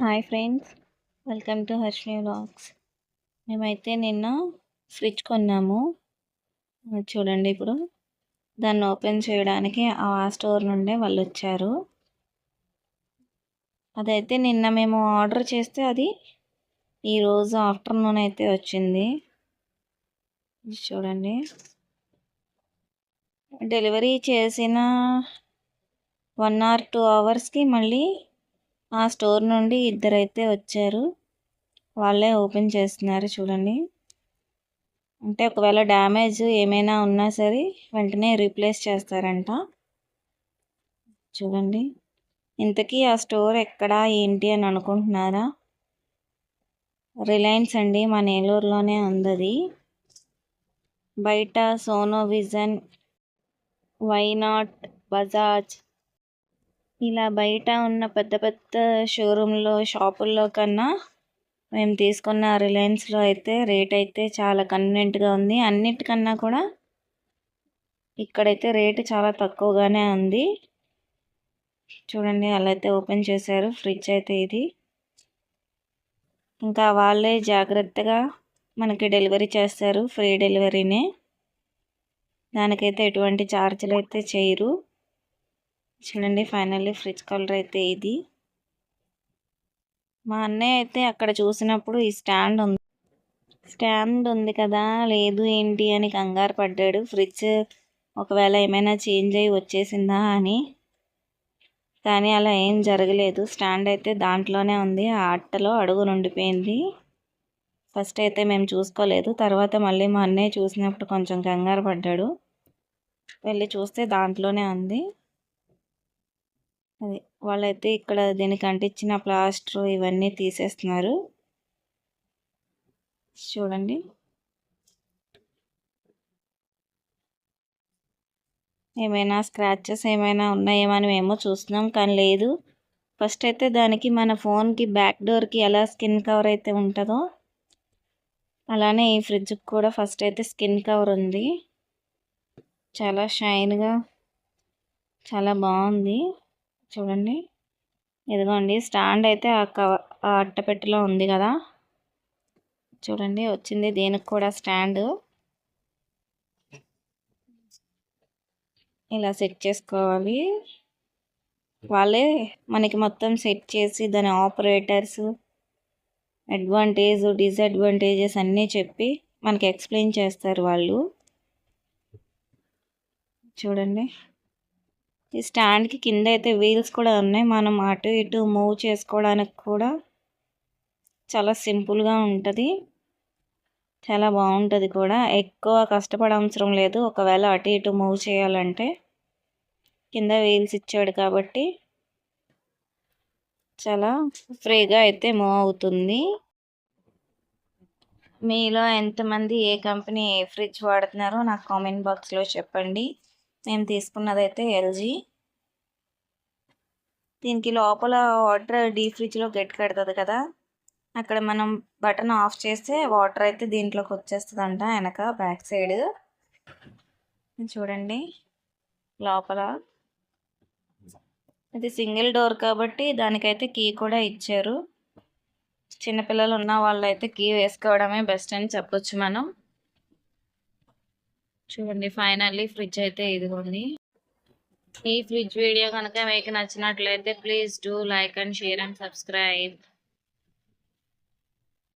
Hi friends welcome to Harshi vlogs. మేమైతే నిన్న fridge కొన్నాము. చూడండి ఇప్పుడు. దాన్ని ఓపెన్ చేయడానికి ఆ స్టోర్ నుండే వాళ్ళు వచ్చారు. అదైతే నిన్న మేము ఆర్డర్ చేస్తే అది ఈరోజు ఆఫ్టర్నూన్ అయితే వచ్చింది. చూడండి. డెలివరీ చేసిన వన్ ఆర్ టూ అవర్స్కి మళ్ళీ ఆ స్టోర్ నుండి ఇద్దరైతే వచ్చారు. వాళ్ళే ఓపెన్ చేస్తున్నారు చూడండి. అంటే ఒకవేళ డ్యామేజ్ ఏమైనా ఉన్నా సరే వెంటనే రీప్లేస్ చేస్తారంట. చూడండి. ఇంతకీ ఆ స్టోర్ ఎక్కడ ఏంటి అని అనుకుంటున్నారా? రిలయన్స్ అండి మా నేలూరులోనే ఉంది బయట సోనో విజన్ వైనాట్ బజాజ్ ఇలా బయట ఉన్న పెద్ద పెద్ద షోరూంలో షాపుల్లో కన్నా మేము తీసుకున్న రిలయన్స్లో అయితే రేట్ అయితే చాలా కన్వీనెంట్గా ఉంది. అన్నిటికన్నా కూడా ఇక్కడైతే రేటు చాలా తక్కువగానే ఉంది. చూడండి అలా అయితే ఓపెన్ చేశారు. ఫ్రిడ్జ్ అయితే ఇది. ఇంకా వాళ్ళే జాగ్రత్తగా మనకి డెలివరీ చేస్తారు. ఫ్రీ డెలివరీనే. దానికైతే ఎటువంటి ఛార్జీలు అయితే చేయరు. చూడండి ఫైనల్లీ ఫ్రిడ్జ్ కలర్ అయితే ఇది. మా అన్నయ్య అయితే అక్కడ చూసినప్పుడు ఈ స్టాండ్ ఉంది. స్టాండ్ ఉంది కదా లేదు ఏంటి అని కంగారు పడ్డాడు. ఫ్రిడ్జ్ ఒకవేళ ఏమైనా చేంజ్ అయ్యి వచ్చేసిందా అని. కానీ అలా ఏం జరగలేదు. స్టాండ్ అయితే దాంట్లోనే ఉంది. ఆ అట్టలో అడుగు నుండిపోయింది. ఫస్ట్ అయితే మేము చూసుకోలేదు. తర్వాత మళ్ళీ మా అన్నయ్య చూసినప్పుడు కొంచెం కంగారు పడ్డాడు. వెళ్ళి చూస్తే దాంట్లోనే ఉంది. అది వాళ్ళైతే ఇక్కడ దీనికి అంటించిన ప్లాస్టర్ ఇవన్నీ తీసేస్తున్నారు. చూడండి. ఏమైనా స్క్రాచెస్ ఏమైనా ఉన్నాయేమో అని మేము చూస్తున్నాం కానీ లేదు. ఫస్ట్ అయితే దానికి మన ఫోన్కి బ్యాక్ డోర్కి ఎలా స్కిన్ కవర్ అయితే ఉంటుందో అలానే ఈ ఫ్రిడ్జ్కి కూడా ఫస్ట్ అయితే స్కిన్ కవర్ ఉంది. చాలా షైన్గా చాలా బాగుంది. చూడండి. ఇదిగోండి స్టాండ్ అయితే ఆ కవర్ ఆ అట్టపెట్టెలో ఉంది కదా. చూడండి వచ్చింది దీనికి కూడా స్టాండ్. ఇలా సెట్ చేసుకోవాలి. వాళ్ళే మనకి మొత్తం సెట్ చేసి దాని ఆపరేటర్స్ అడ్వాంటేజ్ డిసడ్వాంటేజెస్ అన్నీ చెప్పి మనకి ఎక్స్ప్లెయిన్ చేస్తారు వాళ్ళు. చూడండి. ఈ స్టాండ్కి కింద అయితే వీల్స్ కూడా ఉన్నాయి. మనం అటు ఇటు మూవ్ చేసుకోవడానికి కూడా చాలా సింపుల్గా ఉంటుంది. చాలా బాగుంటుంది కూడా. ఎక్కువ కష్టపడ అవసరం లేదు. ఒకవేళ అటు ఇటు మూవ్ చేయాలంటే కింద వీల్స్ ఇచ్చాడు కాబట్టి చాలా ఫ్రీగా అయితే మూవ్ అవుతుంది. మీలో ఎంతమంది ఏ కంపెనీ ఏ ఫ్రిడ్జ్ వాడుతున్నారో నాకు కామెంట్ బాక్స్లో చెప్పండి. నేను తీసుకున్నదైతే ఎల్జీ. దీనికి లోపల వాటర్ డీ ఫ్రిడ్జ్లో గట్టి కడుతుంది కదా అక్కడ మనం బటన్ ఆఫ్ చేస్తే వాటర్ అయితే దీంట్లోకి వచ్చేస్తుందంట వెనక బ్యాక్ సైడ్. చూడండి లోపల. ఇది సింగిల్ డోర్ కాబట్టి దానికైతే కీ కూడా ఇచ్చారు. చిన్నపిల్లలు ఉన్న వాళ్ళు అయితే కీ వేసుకోవడమే బెస్ట్ అని చెప్పొచ్చు మనం. చూడండి ఫైనల్లీ ఫ్రిడ్జ్ అయితే ఇదిగోండి. ఈ ఫ్రిడ్జ్ వీడియో కనుక మీకు నచ్చినట్లయితే please do like and share and subscribe.